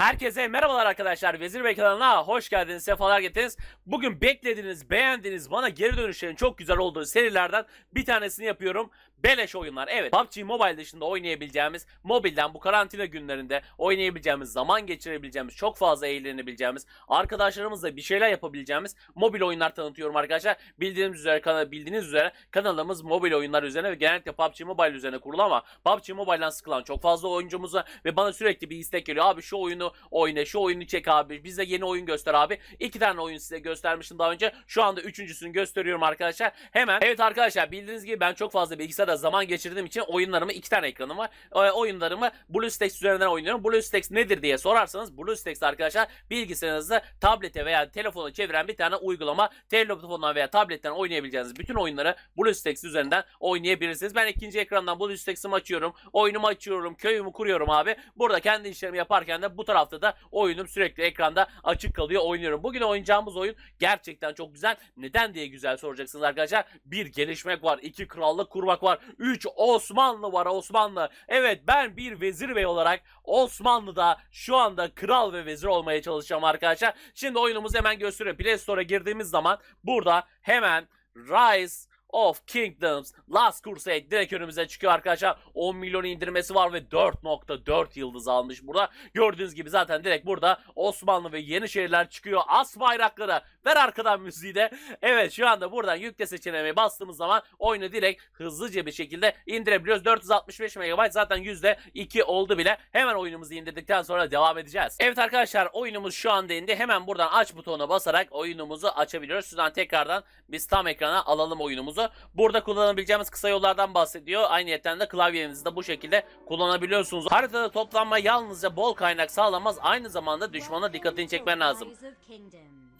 Herkese merhabalar arkadaşlar. Vezir Bey kanalına hoş geldiniz. Sefalar getirdiniz. Bugün beklediğiniz, beğendiğiniz, bana geri dönüşlerin çok güzel olduğu serilerden bir tanesini yapıyorum. Beleş oyunlar. Evet PUBG Mobile dışında oynayabileceğimiz, mobilden bu karantina günlerinde oynayabileceğimiz, zaman geçirebileceğimiz, çok fazla eğlenebileceğimiz, arkadaşlarımızla bir şeyler yapabileceğimiz mobil oyunlar tanıtıyorum arkadaşlar. Bildiğiniz üzere, kana- bildiğiniz üzere kanalımız mobil oyunlar üzerine ve genellikle PUBG Mobile üzerine kurulu ama PUBG Mobile'dan sıkılan çok fazla oyuncumuz var ve bana sürekli bir istek geliyor. Abi şu oyunu oyna, şu oyunu çek abi, bize yeni oyun göster abi. İki tane oyun size göstermiştim daha önce. Şu anda üçüncüsünü gösteriyorum arkadaşlar. Hemen. Evet arkadaşlar bildiğiniz gibi ben çok fazla bilgisayarda zaman geçirdiğim için oyunlarımı iki tane ekranım var. E, oyunlarımı BlueStacks üzerinden oynuyorum. BlueStacks nedir diye sorarsanız BlueStacks arkadaşlar bilgisayarınızı tablete veya telefona çeviren bir tane uygulama. Telefondan veya tabletten oynayabileceğiniz bütün oyunları BlueStacks üzerinden oynayabilirsiniz. Ben ikinci ekrandan BlueStacks'ımı açıyorum. Oyunumu açıyorum. Köyümü kuruyorum abi. Burada kendi işlerimi yaparken de bu tarafta da oyunum sürekli ekranda açık kalıyor. Oynuyorum. Bugün oynayacağımız oyun gerçekten çok güzel. Neden diye güzel soracaksınız arkadaşlar. Bir gelişmek var. iki krallık kurmak var. Üç Osmanlı var Osmanlı. Evet ben bir vezir bey olarak Osmanlı'da şu anda kral ve vezir olmaya çalışacağım arkadaşlar. Şimdi oyunumuzu hemen gösteriyorum. Play Store'a girdiğimiz zaman burada hemen Rise of Kingdoms Last Crusade direkt önümüze çıkıyor arkadaşlar. 10 milyon indirmesi var ve 4.4 yıldız almış burada. Gördüğünüz gibi zaten direkt burada Osmanlı ve Yenişehirler çıkıyor. As bayrakları. Ver arkadan müziği de. Evet şu anda buradan yükle seçeneğine bastığımız zaman oyunu direkt hızlıca bir şekilde indirebiliyoruz. 465 MB zaten %2 oldu bile. Hemen oyunumuzu indirdikten sonra devam edeceğiz. Evet arkadaşlar oyunumuz şu anda indi. Hemen buradan aç butonuna basarak oyunumuzu açabiliyoruz. Şuradan tekrardan biz tam ekrana alalım oyunumuzu. Burada kullanabileceğimiz kısa yollardan bahsediyor. Ayrıca de klavyenizi de bu şekilde kullanabiliyorsunuz. Haritada toplanma yalnızca bol kaynak sağlamaz. Aynı zamanda düşmana dikkatini çekmen lazım.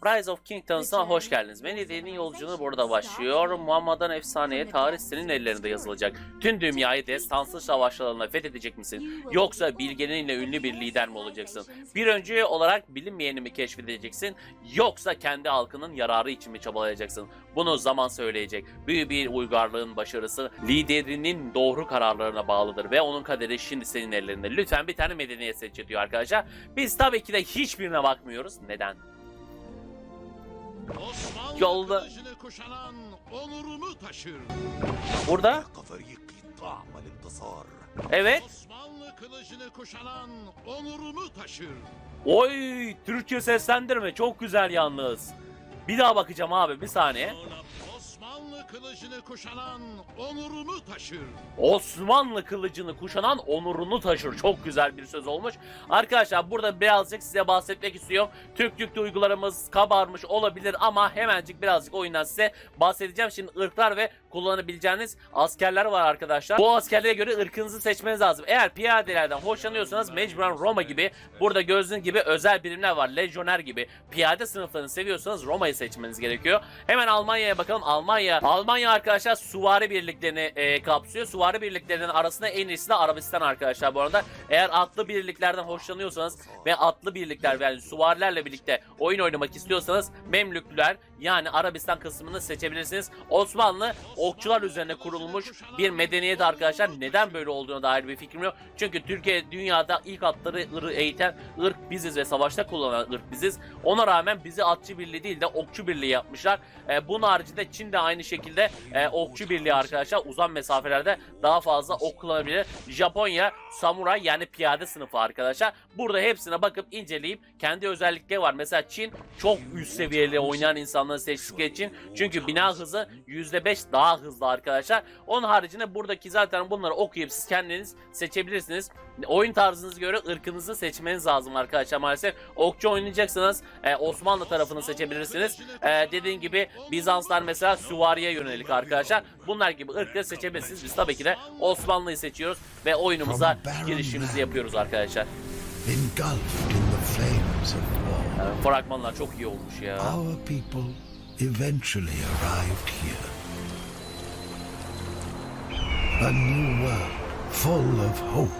Rise of Kingdoms'a hoş geldiniz. Medeniyet'in yolculuğu burada başlıyor. Muhammed'den efsaneye tarih senin ellerinde yazılacak. Tüm dünyayı destansı savaşlarına fethedecek misin? Yoksa bilgeninle ünlü bir lider mi olacaksın? Bir öncü olarak bilinmeyeni mi keşfedeceksin? Yoksa kendi halkının yararı için mi çabalayacaksın? Bunu zaman söyleyecek. Büyük bir uygarlığın başarısı liderinin doğru kararlarına bağlıdır ve onun kaderi şimdi senin ellerinde. Lütfen bir tane medeniyet seç diyor arkadaşlar. Biz tabii ki de hiçbirine bakmıyoruz. Neden? Yolda. Burada. Evet. Osmanlı kılıcını kuşanan onurumu taşır. Oy Türkçe seslendirme çok güzel yalnız. Bir daha bakacağım abi bir saniye. Osmanlı kılıcını kuşanan onurumu taşır. Osmanlı kılıcını kuşanan onurunu taşır. Çok güzel bir söz olmuş. Arkadaşlar burada birazcık size bahsetmek istiyorum. Türklük duygularımız kabarmış olabilir ama hemencik birazcık oyundan size bahsedeceğim. Şimdi ırklar ve kullanabileceğiniz askerler var arkadaşlar. Bu askerlere göre ırkınızı seçmeniz lazım. Eğer piyadelerden hoşlanıyorsanız mecburen Roma gibi burada gördüğünüz gibi özel birimler var. Lejyoner gibi. Piyade sınıflarını seviyorsanız Roma'yı seçmeniz gerekiyor. Hemen Almanya'ya bakalım. Almanya Almanya arkadaşlar suvari birliklerini e, kapsıyor. Suvari birliklerinin arasında en iyisi de Arabistan arkadaşlar bu arada. Eğer atlı birliklerden hoşlanıyorsanız ve atlı birlikler yani suvarilerle birlikte oyun oynamak istiyorsanız Memlüklüler yani Arabistan kısmını seçebilirsiniz. Osmanlı okçular üzerine kurulmuş bir medeniyet arkadaşlar. Neden böyle olduğuna dair bir fikrim yok. Çünkü Türkiye dünyada ilk atları eğiten ırk biziz ve savaşta kullanan ırk biziz. Ona rağmen bizi atçı birliği değil de okçu birliği yapmışlar. E, bunun haricinde Çin de aynı şekilde e, okçu birliği arkadaşlar uzun mesafelerde daha fazla ok kullanabilir. Japonya samuray yani piyade sınıfı arkadaşlar. Burada hepsine bakıp inceleyip kendi özellikleri var. Mesela Çin çok üst seviyeli oynayan insanları seçtikleri için. Çünkü bina hızı %5 daha hızlı arkadaşlar. Onun haricinde buradaki zaten bunları okuyup siz kendiniz seçebilirsiniz. Oyun tarzınıza göre ırkınızı seçmeniz lazım arkadaşlar maalesef. Okçu oynayacaksanız e, Osmanlı tarafını seçebilirsiniz. E, dediğim gibi Bizanslar mesela süvariye yönelik arkadaşlar. Bunlar gibi ırkları seçebilirsiniz. Biz tabii ki de Osmanlı'yı seçiyoruz ve oyunumuza girişimizi yapıyoruz arkadaşlar. war. E, fragmanlar çok iyi olmuş ya. Our people eventually arrived here.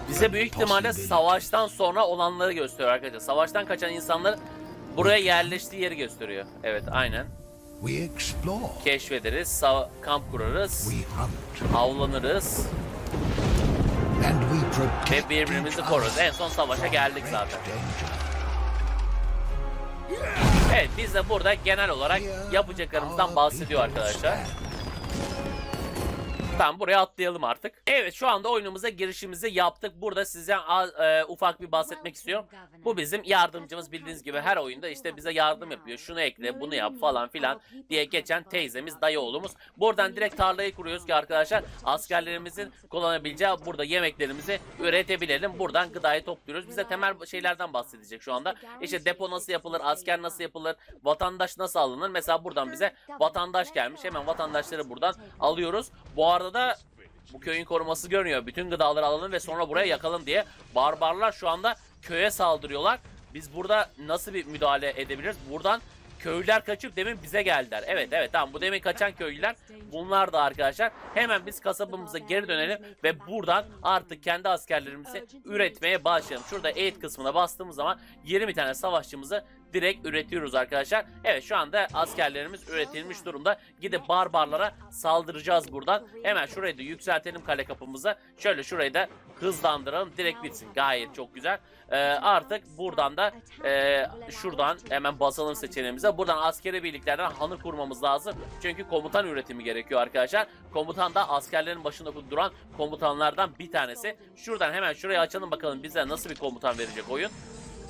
Bize büyük ihtimalle savaştan sonra olanları gösteriyor arkadaşlar. Savaştan kaçan insanlar buraya yerleştiği yeri gösteriyor. Evet aynen. We explore. Keşfederiz, sava- kamp kurarız, We hunt. avlanırız And we protect ve birbirimizi koruruz. En son savaşa geldik zaten. Evet biz de burada genel olarak yapacaklarımızdan bahsediyor arkadaşlar. Tamam buraya atlayalım artık. Evet şu anda oyunumuza girişimizi yaptık. Burada size a- e, ufak bir bahsetmek istiyorum. Bu bizim yardımcımız bildiğiniz gibi her oyunda işte bize yardım yapıyor. Şunu ekle bunu yap falan filan diye geçen teyzemiz dayı oğlumuz. Buradan direkt tarlayı kuruyoruz ki arkadaşlar askerlerimizin kullanabileceği burada yemeklerimizi üretebilelim. Buradan gıdayı topluyoruz. Bize temel şeylerden bahsedecek şu anda. İşte depo nasıl yapılır, asker nasıl yapılır, vatandaş nasıl alınır. Mesela buradan bize vatandaş gelmiş. Hemen vatandaşları buradan alıyoruz. Bu arada da bu köyün koruması görünüyor. Bütün gıdaları alalım ve sonra buraya yakalım diye. Barbarlar şu anda köye saldırıyorlar. Biz burada nasıl bir müdahale edebiliriz? Buradan köylüler kaçıp demin bize geldiler. Evet evet tamam bu demin kaçan köylüler bunlar da arkadaşlar. Hemen biz kasabamıza geri dönelim ve buradan artık kendi askerlerimizi üretmeye başlayalım. Şurada eğit kısmına bastığımız zaman 20 tane savaşçımızı direkt üretiyoruz arkadaşlar. Evet şu anda askerlerimiz üretilmiş durumda. Gidip barbarlara saldıracağız buradan. Hemen şurayı da yükseltelim kale kapımızı. Şöyle şurayı da hızlandıralım. Direkt bitsin. Gayet çok güzel. Ee, artık buradan da e, şuradan hemen basalım seçeneğimize. Buradan askeri birliklerden hanı kurmamız lazım. Çünkü komutan üretimi gerekiyor arkadaşlar. Komutan da askerlerin başında duran komutanlardan bir tanesi. Şuradan hemen şurayı açalım bakalım bize nasıl bir komutan verecek oyun.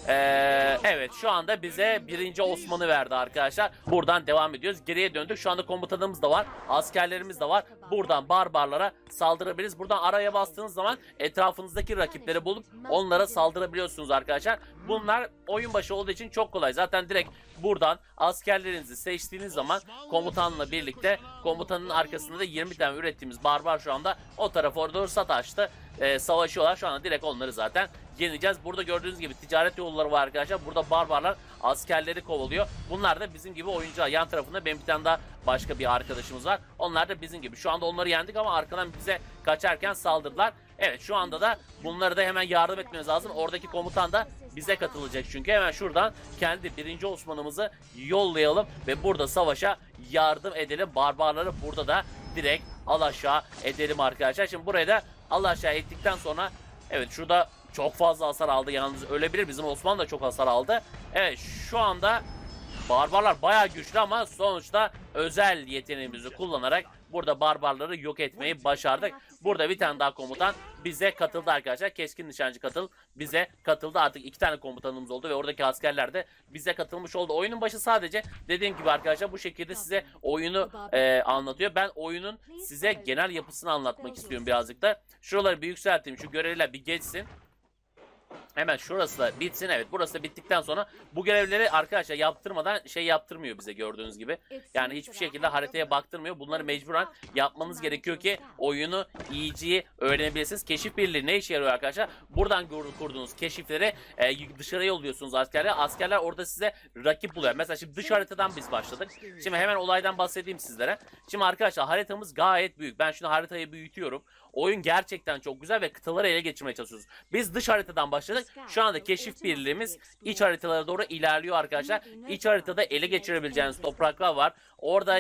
Ee, evet şu anda bize birinci Osman'ı verdi arkadaşlar. Buradan devam ediyoruz. Geriye döndük. Şu anda komutanımız da var. Askerlerimiz de var. Buradan barbarlara saldırabiliriz. Buradan araya bastığınız zaman etrafınızdaki rakipleri bulup onlara saldırabiliyorsunuz arkadaşlar. Bunlar oyun başı olduğu için çok kolay. Zaten direkt buradan askerlerinizi seçtiğiniz zaman komutanla birlikte komutanın arkasında da 20 tane ürettiğimiz barbar şu anda o tarafa doğru sataştı. Ee, savaşıyorlar. Şu anda direkt onları zaten yeneceğiz. Burada gördüğünüz gibi ticaret yolları var arkadaşlar. Burada barbarlar askerleri kovalıyor. Bunlar da bizim gibi oyuncular. Yan tarafında benim bir tane daha başka bir arkadaşımız var. Onlar da bizim gibi. Şu anda onları yendik ama arkadan bize kaçarken saldırdılar. Evet şu anda da bunları da hemen yardım etmemiz lazım. Oradaki komutan da bize katılacak çünkü hemen şuradan kendi birinci Osman'ımızı yollayalım ve burada savaşa yardım edelim. Barbarları burada da direkt al aşağı edelim arkadaşlar. Şimdi buraya da al aşağı ettikten sonra evet şurada çok fazla hasar aldı yalnız ölebilir. Bizim Osman da çok hasar aldı. Evet şu anda barbarlar bayağı güçlü ama sonuçta özel yeteneğimizi kullanarak burada barbarları yok etmeyi başardık. Burada bir tane daha komutan bize katıldı arkadaşlar. Keskin nişancı katıl bize katıldı. Artık iki tane komutanımız oldu ve oradaki askerler de bize katılmış oldu. Oyunun başı sadece dediğim gibi arkadaşlar bu şekilde size oyunu e, anlatıyor. Ben oyunun size genel yapısını anlatmak istiyorum birazcık da. Şuraları bir yükselteyim. Şu görevler bir geçsin. Hemen şurası da bitsin. Evet burası da bittikten sonra bu görevleri arkadaşlar yaptırmadan şey yaptırmıyor bize gördüğünüz gibi. Yani hiçbir şekilde haritaya baktırmıyor. Bunları mecburen yapmanız gerekiyor ki oyunu iyice öğrenebilirsiniz. Keşif birliği ne işe yarıyor arkadaşlar? Buradan kur- kurduğunuz keşifleri e, dışarıya yolluyorsunuz askerler. Askerler orada size rakip buluyor. Mesela şimdi dış haritadan biz başladık. Şimdi hemen olaydan bahsedeyim sizlere. Şimdi arkadaşlar haritamız gayet büyük. Ben şimdi haritayı büyütüyorum. Oyun gerçekten çok güzel ve kıtaları ele geçirmeye çalışıyoruz. Biz dış haritadan başladık. Şu anda keşif birliğimiz iç haritalara doğru ilerliyor arkadaşlar. İç haritada ele geçirebileceğiniz topraklar var. Orada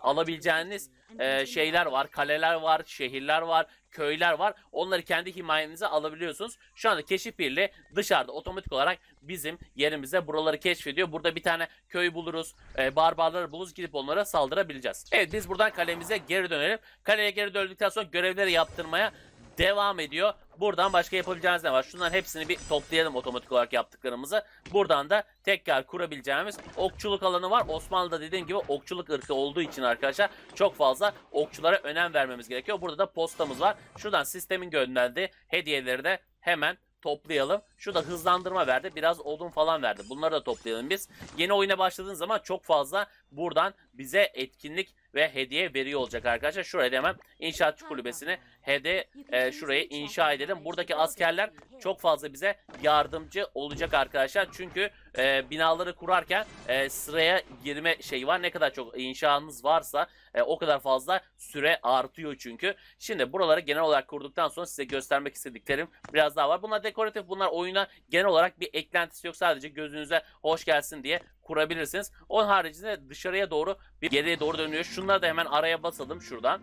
alabileceğiniz e, şeyler var. Kaleler var, şehirler var, köyler var. Onları kendi himayenize alabiliyorsunuz. Şu anda keşif birliği dışarıda otomatik olarak bizim yerimize buraları keşfediyor. Burada bir tane köy buluruz, e, barbarları buluruz gidip onlara saldırabileceğiz. Evet biz buradan kalemize geri dönelim. Kaleye geri döndükten sonra görevleri yaptırmaya devam ediyor. Buradan başka yapabileceğiniz ne var? Şunların hepsini bir toplayalım otomatik olarak yaptıklarımızı. Buradan da tekrar kurabileceğimiz okçuluk alanı var. Osmanlı'da dediğim gibi okçuluk ırkı olduğu için arkadaşlar çok fazla okçulara önem vermemiz gerekiyor. Burada da postamız var. Şuradan sistemin gönderdiği hediyeleri de hemen toplayalım. Şurada hızlandırma verdi. Biraz odun falan verdi. Bunları da toplayalım biz. Yeni oyuna başladığınız zaman çok fazla buradan bize etkinlik ve hediye veriyor olacak arkadaşlar. Şuraya hemen inşaatçı kulübesini hediye e, şuraya inşa edelim. Buradaki askerler çok fazla bize yardımcı olacak arkadaşlar. Çünkü e, binaları kurarken e, sıraya girme şey var. Ne kadar çok inşanız varsa e, o kadar fazla süre artıyor çünkü. Şimdi buraları genel olarak kurduktan sonra size göstermek istediklerim biraz daha var. Bunlar dekoratif. Bunlar oyuna genel olarak bir eklentisi yok. Sadece gözünüze hoş gelsin diye kurabilirsiniz. Onun haricinde dışarıya doğru bir geriye doğru dönüyor. Şunları da hemen araya basalım şuradan.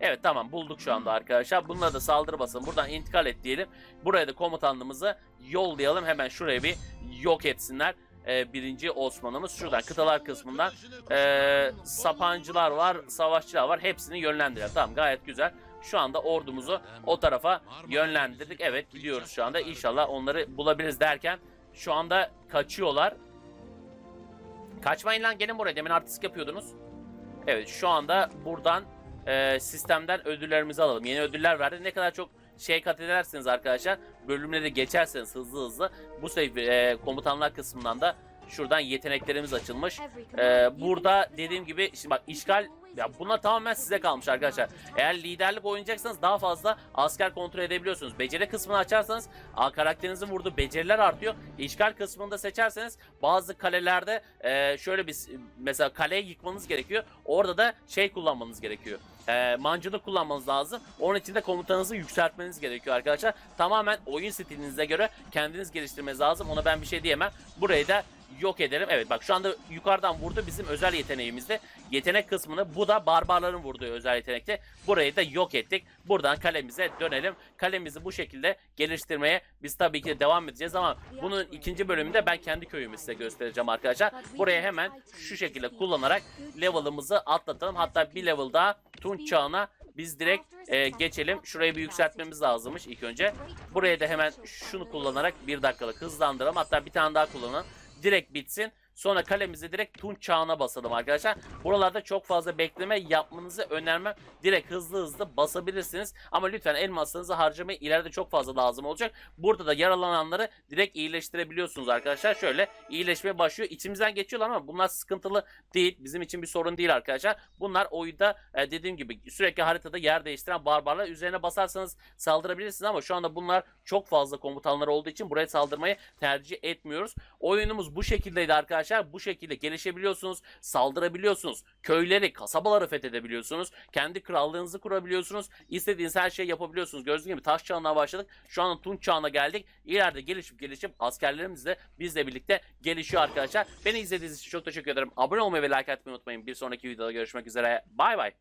Evet tamam bulduk şu anda arkadaşlar. Bunlara da saldırı basalım. Buradan intikal et diyelim. Buraya da komutanlığımızı yollayalım. Hemen şuraya bir yok etsinler. e, birinci Osman'ımız. Şuradan kıtalar kısmından e, sapancılar var, savaşçılar var. Hepsini yönlendirelim. Tamam gayet güzel. Şu anda ordumuzu o tarafa yönlendirdik. Evet gidiyoruz şu anda. İnşallah onları bulabiliriz derken şu anda kaçıyorlar. Kaçmayın lan gelin buraya. Demin artistik yapıyordunuz. Evet şu anda buradan e, sistemden ödüllerimizi alalım. Yeni ödüller verdi. Ne kadar çok şey kat ederseniz arkadaşlar bölümleri geçerseniz hızlı hızlı bu sefer e, komutanlar kısmından da şuradan yeteneklerimiz açılmış. Ee, burada dediğim gibi şimdi bak işgal ya bunlar tamamen size kalmış arkadaşlar. Eğer liderlik oynayacaksanız daha fazla asker kontrol edebiliyorsunuz. Beceri kısmını açarsanız a, karakterinizin vurduğu beceriler artıyor. İşgal kısmını da seçerseniz bazı kalelerde e, şöyle bir mesela kaleyi yıkmanız gerekiyor. Orada da şey kullanmanız gerekiyor. E, mancınık kullanmanız lazım. Onun için de komutanınızı yükseltmeniz gerekiyor arkadaşlar. Tamamen oyun stilinize göre kendiniz geliştirmeniz lazım. Ona ben bir şey diyemem. Burayı da yok edelim. Evet bak şu anda yukarıdan vurdu bizim özel yeteneğimizde. Yetenek kısmını bu da barbarların vurduğu özel yetenekte. Burayı da yok ettik. Buradan kalemize dönelim. Kalemizi bu şekilde geliştirmeye biz tabii ki de devam edeceğiz ama bunun ikinci bölümünde ben kendi köyümü size göstereceğim arkadaşlar. Buraya hemen şu şekilde kullanarak level'ımızı atlatalım. Hatta bir level daha Tunç çağına biz direkt e, geçelim. Şurayı bir yükseltmemiz lazımmış ilk önce. Buraya da hemen şunu kullanarak bir dakikalık hızlandıralım. Hatta bir tane daha kullanalım. Direkt bitsin. Sonra kalemizi direkt Tunç çağına basalım arkadaşlar. Buralarda çok fazla bekleme yapmanızı önermem. Direkt hızlı hızlı basabilirsiniz. Ama lütfen elmaslarınızı harcamayı ileride çok fazla lazım olacak. Burada da yaralananları direkt iyileştirebiliyorsunuz arkadaşlar. Şöyle iyileşmeye başlıyor. İçimizden geçiyorlar ama bunlar sıkıntılı değil. Bizim için bir sorun değil arkadaşlar. Bunlar oyunda e, dediğim gibi sürekli haritada yer değiştiren barbarlar. Üzerine basarsanız saldırabilirsiniz ama şu anda bunlar çok fazla komutanlar olduğu için buraya saldırmayı tercih etmiyoruz. Oyunumuz bu şekildeydi arkadaşlar. Bu şekilde gelişebiliyorsunuz, saldırabiliyorsunuz. Köyleri, kasabaları fethedebiliyorsunuz. Kendi krallığınızı kurabiliyorsunuz. İstediğiniz her şeyi yapabiliyorsunuz. Gördüğünüz gibi taş çağına başladık. Şu anda Tunç çağına geldik. İleride gelişip gelişip askerlerimiz de bizle birlikte gelişiyor arkadaşlar. Beni izlediğiniz için çok teşekkür ederim. Abone olmayı ve like atmayı unutmayın. Bir sonraki videoda görüşmek üzere. Bay bay.